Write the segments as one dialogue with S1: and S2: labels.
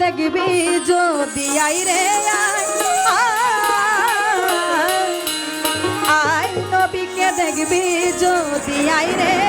S1: দেখবি যদি আই রে আই নবীকে দেখবি যদি আই রে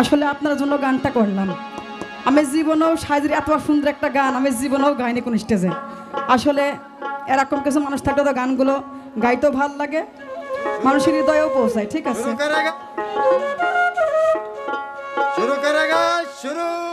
S1: আসলে আপনার জন্য গানটা করলাম। আমি জীবনেও সাজির এত সুন্দর একটা গান, আমি জীবনেও গাইনি কোনো স্টেজে আসলে এরকম কিছু মানুষ থাকলে তো গানগুলো গাইতেও ভালো লাগে, মানুষের হৃদয়েও পৌঁছায়, ঠিক আছে?
S2: শুরু শুরু।